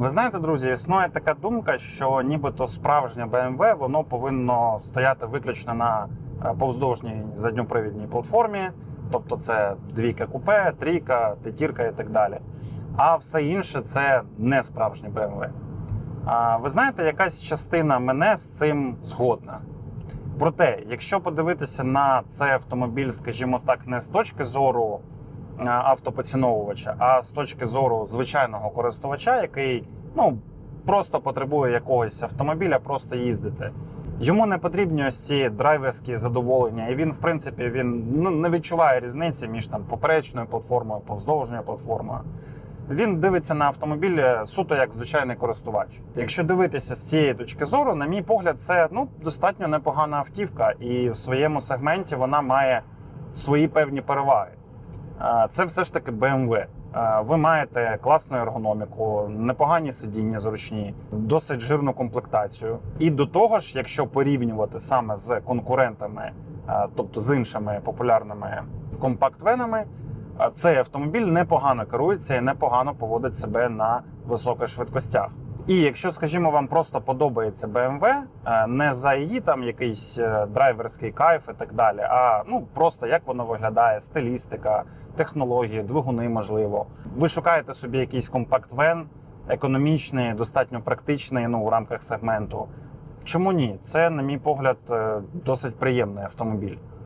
Ви знаєте, друзі, існує така думка, що нібито справжнє BMW воно повинно стояти виключно на е, повздовжній задньопривідній платформі, тобто це двійка купе, трійка, п'ятірка і так далі. А все інше це не справжнє BMW. А ви знаєте, якась частина мене з цим згодна. Проте, якщо подивитися на цей автомобіль, скажімо так, не з точки зору автопоціновувача, а з точки зору звичайного користувача, який ну, просто потребує якогось автомобіля, просто їздити. Йому не потрібні ось ці драйверські задоволення, і він, в принципі, він ну, не відчуває різниці між там поперечною платформою, повздовжньою платформою. Він дивиться на автомобіль суто як звичайний користувач. Якщо дивитися з цієї точки зору, на мій погляд, це ну достатньо непогана автівка, і в своєму сегменті вона має свої певні переваги. Це все ж таки BMW. Ви маєте класну ергономіку, непогані сидіння зручні, досить жирну комплектацію. І до того ж, якщо порівнювати саме з конкурентами, тобто з іншими популярними компакт-венами, цей автомобіль непогано керується і непогано поводить себе на високих швидкостях. І якщо, скажімо, вам просто подобається BMW, е, не за її там якийсь е, драйверський кайф і так далі, а ну просто як воно виглядає, стилістика, технології, двигуни, можливо. Ви шукаєте собі якийсь компакт-вен, економічний, достатньо практичний ну, в рамках сегменту. Чому ні? Це, на мій погляд, е, досить приємний автомобіль.